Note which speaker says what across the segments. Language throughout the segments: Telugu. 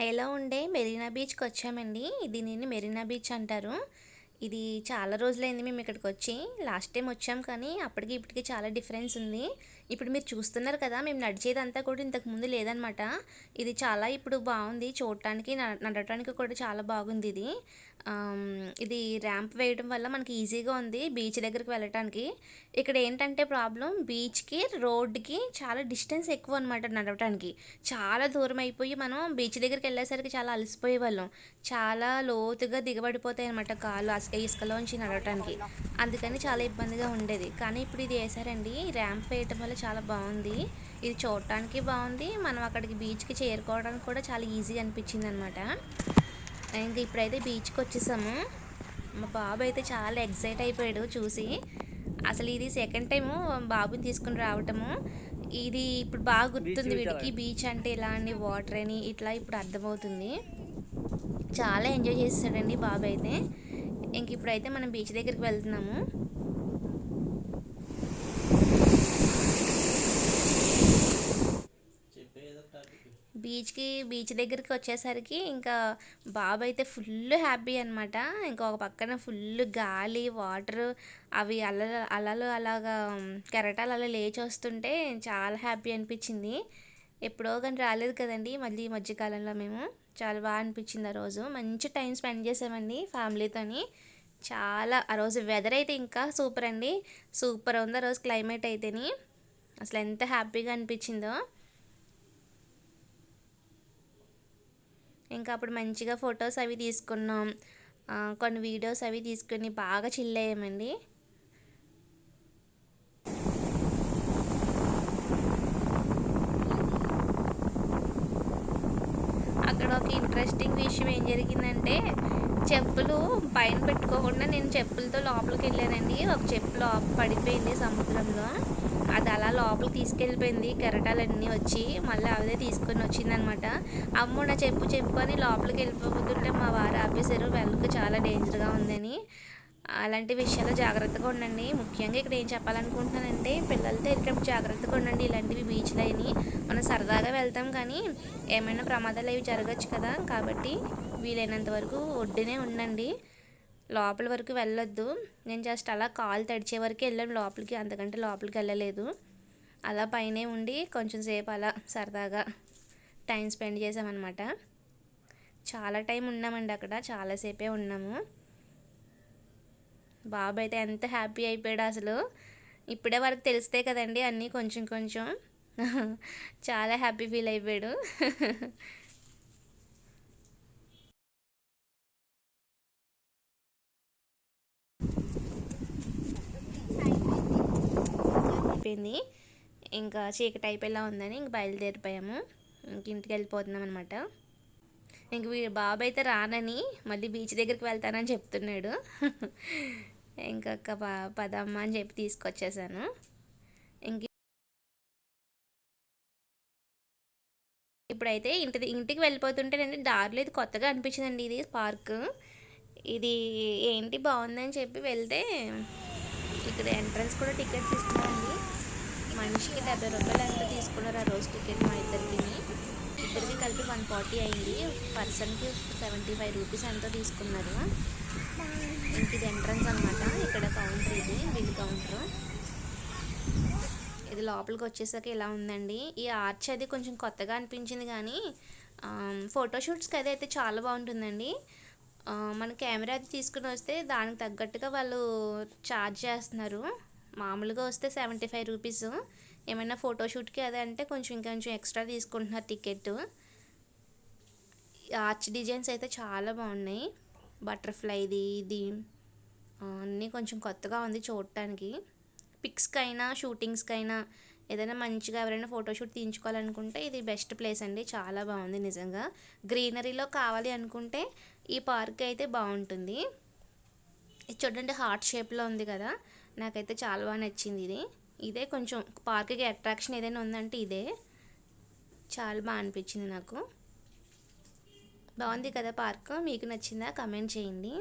Speaker 1: చెన్నైలో ఉండే మెరీనా బీచ్కి వచ్చామండి. దీనిని మెరీనా బీచ్ అంటారు. ఇది చాలా రోజులైంది మేము ఇక్కడికి వచ్చి. లాస్ట్ టైం వచ్చాం కానీ అప్పటికి ఇప్పటికి చాలా డిఫరెన్స్ ఉంది. ఇప్పుడు మీరు చూస్తున్నారు కదా మేము నడిచేదంతా కూడా ఇంతకు ముందు లేదనమాట ఇది చాలా ఇప్పుడు బాగుంది. చూడటానికి న- నడవటానికి కూడా చాలా బాగుంది ఇది. ఇది ర్యాంప్ వేయడం వల్ల మనకి ఈజీగా ఉంది బీచ్ దగ్గరికి వెళ్ళటానికి. ఇక్కడ ఏంటంటే ప్రాబ్లం బీచ్కి రోడ్డుకి చాలా డిస్టెన్స్ ఎక్కువ అనమాట నడవటానికి. చాలా దూరం అయిపోయి మనం బీచ్ దగ్గరికి వెళ్ళేసరికి చాలా అలసిపోయే వాళ్ళం చాలా లోతుగా దిగబడిపోతాయి అనమాట కాళ్ళు ఇసుకలో ఇసుకలోంచి నడవటానికి. అందుకని చాలా ఇబ్బందిగా ఉండేది. కానీ ఇప్పుడు ఇది వేసారండి ర్యాంప్ వేయటం వల్ల చాలా బాగుంది. ఇది చూడటానికి బాగుంది. మనం అక్కడికి బీచ్కి చేరుకోవడానికి కూడా చాలా ఈజీ అనిపించింది అనమాట ఇంక ఇప్పుడైతే బీచ్కి వచ్చేసాము. మా బాబు అయితే చాలా ఎక్సైట్ అయిపోయాడు చూసి. అసలు ఇది సెకండ్ టైము బాబుని తీసుకుని రావటము. ఇది ఇప్పుడు బాగా గుర్తుంది వీడికి. బీచ్ అంటే ఇలా అని వాటర్ అని ఇట్లా ఇప్పుడు అర్థమవుతుంది. చాలా ఎంజాయ్ చేస్తాడండి బాబు అయితే. ఇంక ఇప్పుడైతే మనం బీచ్ దగ్గరికి వెళ్తున్నాము. బీచ్కి బీచ్ దగ్గరికి వచ్చేసరికి ఇంకా బాబు అయితే ఫుల్ హ్యాపీ అనమాట ఇంకా ఒక పక్కన ఫుల్ గాలి వాటర్ అవి అలలు అలలు అలాగా కెరటాలు అలా లేచి వస్తుంటే చాలా హ్యాపీ అనిపించింది. ఎప్పుడో కానీ రాలేదు కదండి మళ్ళీ ఈ మధ్యకాలంలో మేము. చాలా బాగా అనిపించింది ఆ రోజు. మంచి టైం స్పెండ్ చేసామండి ఫ్యామిలీతోని. చాలా ఆ రోజు వెదర్ అయితే ఇంకా సూపర్ అండి. సూపర్ ఉంది ఆ రోజు క్లైమేట్ అయితేని. అసలు ఎంత హ్యాపీగా అనిపించిందో. ఇంకా అప్పుడు మంచిగా ఫొటోస్ అవి తీసుకున్నాం. కొన్ని వీడియోస్ అవి తీసుకుని బాగా చిల్ అయ్యామండి. అక్కడ ఒక ఇంట్రెస్టింగ్ విషయం ఏం జరిగిందంటే చెప్పులు పైన పెట్టుకోకుండా నేను చెప్పులతో లోపలికి వెళ్ళానండి. ఒక చెప్పు లోప పడిపోయింది సముద్రంలో. అది అలా లోపలికి తీసుకెళ్ళిపోయింది. కెరటాలన్నీ వచ్చి మళ్ళీ అదే తీసుకొని వచ్చిందనమాట. అమ్మో నా చెప్పు చెప్పు అని లోపలికి వెళ్ళిపోతుంటే మా వారు ఆపేశారు. వెళ్ళకు చాలా డేంజర్గా ఉందని. అలాంటి విషయాల్లో జాగ్రత్తగా ఉండండి. ముఖ్యంగా ఇక్కడ ఏం చెప్పాలనుకుంటున్నానంటే పిల్లలతో వెళ్ళేటప్పుడు జాగ్రత్తగా ఉండండి. ఇలాంటివి బీచ్లు అని మనం సరదాగా వెళ్తాం కానీ ఏమైనా ప్రమాదాలు అవి జరగచ్చు కదా. కాబట్టి వీలైనంత వరకు ఒడ్డునే ఉండండి. లోపల వరకు వెళ్ళొద్దు. నేను జస్ట్ అలా కాలు తడిచే వరకు వెళ్ళాను. లోపలికి అంతకంటే లోపలికి వెళ్ళలేదు. అలా పైనే ఉండి కొంచెం సేపు అలా సరదాగా టైం స్పెండ్ చేసామన్నమాట చాలా టైం ఉన్నామండి అక్కడ. చాలాసేపే ఉన్నాము. బాబు అయితే ఎంత హ్యాపీ అయిపోయాడు అసలు. ఇప్పుడే వరకు తెలిస్తే కదండి అన్నీ కొంచెం కొంచెం. చాలా హ్యాపీ ఫీల్ అయిపోయాడు. అయిపోయింది. ఇంకా చీకటి అయిపోయేలా ఉందని ఇంక బయలుదేరిపోయాము. ఇంక ఇంటికి వెళ్ళిపోతున్నాం అనమాట ఇంక బాబు అయితే రానని మళ్ళీ బీచ్ దగ్గరికి వెళ్తానని చెప్తున్నాడు. ఇంకా పదమ్మ అని చెప్పి తీసుకొచ్చేసాను. ఇంక ఇప్పుడైతే ఇంటి ఇంటికి వెళ్ళిపోతుంటే నేను దారిలో ఇది కొత్తగా అనిపించిందండి. ఇది పార్క్. ఇది ఏంటి బాగుందని చెప్పి వెళ్తే ఇక్కడ ఎంట్రన్స్ కూడా టికెట్ తీసుకున్నామండి. మనిషికి డెబ్బై రూపాయలు ఎంత తీసుకున్నారు ఆ రోజు టికెట్ మా ఇద్దరికి. ఇద్దరికి కలిపి వన్ ఫార్టీ అయింది. పర్సన్కి సెవెంటీ ఫైవ్ రూపీస్ ఎంతో తీసుకున్నారు. ఇది ఎంట్రన్స్ అనమాట ఇక్కడ కౌంటర్ ఇది బిల్ కౌంటర్ ఇది లోపలికి వచ్చేసాక ఇలా ఉందండి. ఈ ఆర్చ్ అది కొంచెం కొత్తగా అనిపించింది కానీ ఫోటోషూట్స్కి అది అయితే చాలా బాగుంటుందండి. మన కెమెరా అది తీసుకుని వస్తే దానికి తగ్గట్టుగా వాళ్ళు ఛార్జ్ చేస్తున్నారు. మామూలుగా వస్తే సెవెంటీ ఫైవ్ రూపీస్ ఏమైనా ఫోటోషూట్కి అదే అంటే కొంచెం ఇంకొంచెం ఎక్స్ట్రా తీసుకుంటున్నారు టికెట్ ఆర్చ్ డిజైన్స్ అయితే చాలా బాగున్నాయి. బటర్ఫ్లైది ఇది అన్నీ కొంచెం కొత్తగా ఉంది చూడటానికి. పిక్స్కైనా షూటింగ్స్కైనా ఏదైనా మంచిగా ఎవరైనా ఫోటోషూట్ తీయించుకోవాలనుకుంటే ఇది బెస్ట్ ప్లేస్ అండి. చాలా బాగుంది నిజంగా. గ్రీనరీలో కావాలి అనుకుంటే ఈ పార్క్ అయితే బాగుంటుంది. ఇది చూడండి హార్ట్ షేప్లో ఉంది కదా. నాకైతే చాలా బాగా నచ్చింది ఇది. ఇదే కొంచెం పార్క్కి అట్రాక్షన్ ఏదైనా ఉందంటే ఇదే. చాలా బాగా అనిపించింది నాకు. బాగుంది కదా పార్క్? మీకు నచ్చిందా? కమెంట్ చేయండి.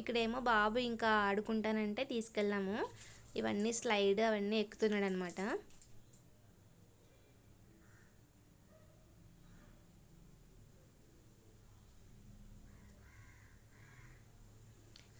Speaker 1: ఇక్కడేమో బాబు ఇంకా ఆడుకుంటానంటే తీసుకెళ్ళాము. ఇవన్నీ స్లైడ్ అవన్నీ ఎక్కుతున్నాడు అనమాట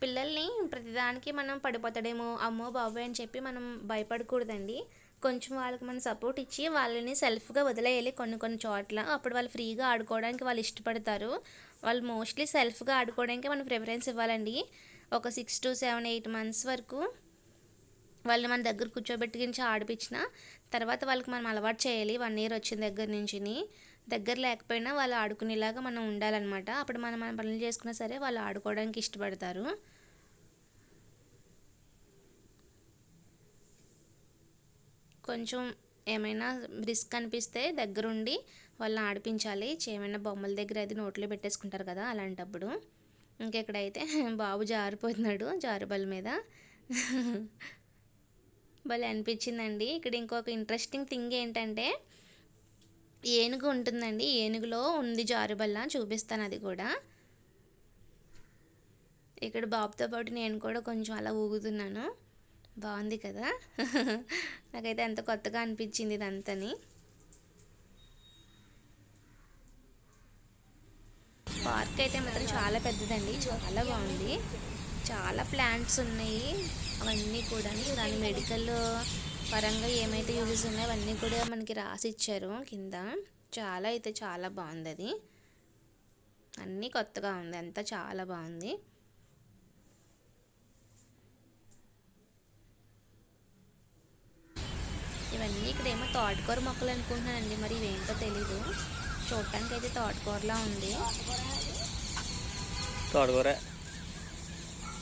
Speaker 1: పిల్లల్ని ప్రతిదానికి మనం పడిపోతాడేమో. అమ్మో బాబు అని చెప్పి మనం భయపడకూడదండి. కొంచెం వాళ్ళకి మనం సపోర్ట్ ఇచ్చి వాళ్ళని సెల్ఫ్గా వదిలేయాలి కొన్ని కొన్ని చోట్ల. అప్పుడు వాళ్ళు ఫ్రీగా ఆడుకోవడానికి వాళ్ళు ఇష్టపడతారు. వాళ్ళు మోస్ట్లీ సెల్ఫ్గా ఆడుకోవడానికి మనం ప్రిఫరెన్స్ ఇవ్వాలండి. ఒక six to seven eight months వరకు వాళ్ళని మన దగ్గర కూర్చోబెట్టుకించి ఆడిపించిన తర్వాత వాళ్ళకి మనం అలవాటు చేయాలి వన్ ఇయర్ వచ్చిన దగ్గర నుంచి దగ్గర లేకపోయినా వాళ్ళు ఆడుకునేలాగా మనం ఉండాలన్నమాట. అప్పుడు మనం మన పనులు చేసుకున్నా సరే వాళ్ళు ఆడుకోవడానికి ఇష్టపడతారు. కొంచెం ఏమైనా రిస్క్ అనిపిస్తే దగ్గరుండి వాళ్ళని ఆడిపించాలి. ఏమైనా బొమ్మల దగ్గర అది నోట్లో పెట్టేసుకుంటారు కదా అలాంటప్పుడు. ఇంకెక్కడైతే బాబు జారిపోతున్నాడు జారుబల్ మీద. భలే అనిపించిందండి. ఇక్కడ ఇంకొక ఇంట్రెస్టింగ్ థింగ్ ఏంటంటే ఏనుగు ఉంటుందండి. ఏనుగులో ఉంది జారుబల్ల. చూపిస్తాను అది కూడా. ఇక్కడ బాబుతో పాటు నేను కూడా కొంచెం అలా ఊగుతున్నాను. బాగుంది కదా? నాకైతే ఎంత కొత్తగా అనిపించింది ఇదంతని. పార్క్ అయితే మాత్రం చాలా పెద్దదండి చాలా బాగుంది. చాలా ప్లాంట్స్ ఉన్నాయి అవన్నీ కూడా. దాని మెడికల్ పరంగా ఏమైతే యూజెస్ ఉన్నాయో అవన్నీ కూడా మనకి రాసి ఇచ్చారు కింద. చాలా అయితే చాలా బాగుంది అది. అన్నీ కొత్తగా ఉంది అంతా చాలా బాగుంది. ఇవన్నీ ఇక్కడ ఏమో తోటకూర మొక్కలు అనుకుంటున్నానండి మరి ఇవేంటో తెలీదు. చూడటానికి అయితే తోటకూరలా ఉంది.
Speaker 2: తోటకూర.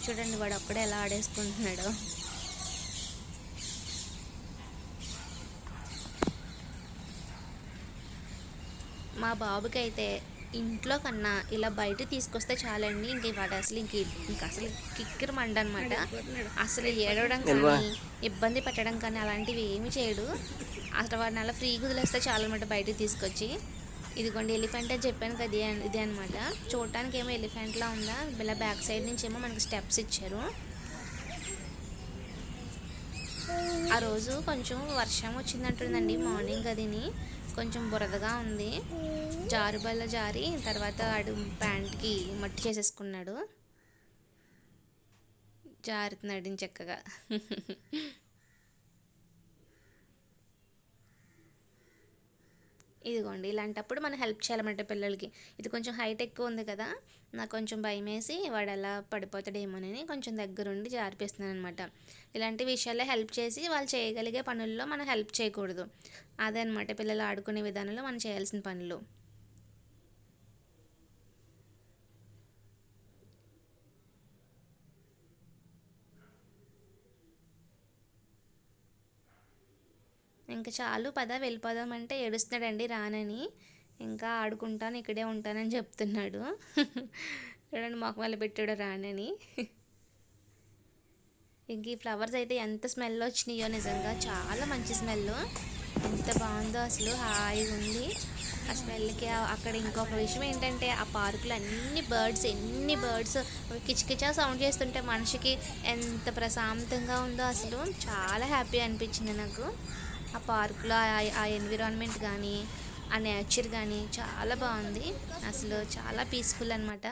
Speaker 1: చూడండి వాడు అప్పుడే ఎలా ఆడేసుకుంటున్నాడు. మా బాబుకి అయితే ఇంట్లో కన్నా ఇలా బయట తీసుకొస్తే చాలండి. ఇంక వాడు అసలు ఇంక ఇంక అసలు కిక్కిరి మండ అనమాట అసలు ఏడవడం కానీ ఇబ్బంది పెట్టడం కానీ అలాంటివి ఏమి చేయడు. అసలు వాడిని అలా ఫ్రీగా వదిలేస్తే చాలన్నమాట బయటకు తీసుకొచ్చి. ఇదిగోండి ఎలిఫెంట్ అని చెప్పాను కదా ఇదే ఇదే అనమాట చూడటానికి ఏమో ఎలిఫెంట్లా ఉందా? ఇలా బ్యాక్ సైడ్ నుంచి ఏమో మనకి స్టెప్స్ ఇచ్చారు. ఆ రోజు కొంచెం వర్షం వచ్చిందంటుందండి మార్నింగ్ అదిని కొంచెం బురదగా ఉంది. జారుబల్ల జారి తర్వాత వాడు ప్యాంట్కి మట్టి చేసేసుకున్నాడు. జారుతున్నాడు చక్కగా ఇదిగోండి ఇలాంటప్పుడు మనం హెల్ప్ చేయాలన్నమాట పిల్లలకి. ఇది కొంచెం హైట్ ఎక్కువ ఉంది కదా నాకు కొంచెం భయం వేసి వాడు ఎలా పడిపోతాడేమోనని కొంచెం దగ్గరుండి జారిపిస్తున్నాను అనమాట ఇలాంటి విషయాల్లో హెల్ప్ చేసి వాళ్ళు చేయగలిగే పనుల్లో మనం హెల్ప్ చేయకూడదు. అదే అనమాట పిల్లలు ఆడుకునే విధానంలో మనం చేయాల్సిన పనులు. ఇంకా చాలు పద వెళ్ళిపోదామంటే ఏడుస్తున్నాడండి రానని. ఇంకా ఆడుకుంటాను ఇక్కడే ఉంటానని చెప్తున్నాడు. చూడండి మాకు మళ్ళీ పెట్టాడు రానని. ఇంక ఈ ఫ్లవర్స్ అయితే ఎంత స్మెల్ వచ్చినాయో నిజంగా. చాలా మంచి స్మెల్. ఎంత బాగుందో అసలు హాయిగా ఉంది. ఆ స్మెల్కి అక్కడ ఇంకొక విషయం ఏంటంటే ఆ పార్కులో అన్ని బర్డ్స్ ఎన్ని బర్డ్స్ కిచకిచా సౌండ్ చేస్తుంటే మనిషికి ఎంత ప్రశాంతంగా ఉందో అసలు. చాలా హ్యాపీ అనిపించింది నాకు. ఆ పార్కులో ఆ ఎన్విరాన్మెంట్ కానీ ఆ నేచర్ కానీ చాలా బాగుంది. అసలు చాలా పీస్ఫుల్ అనమాట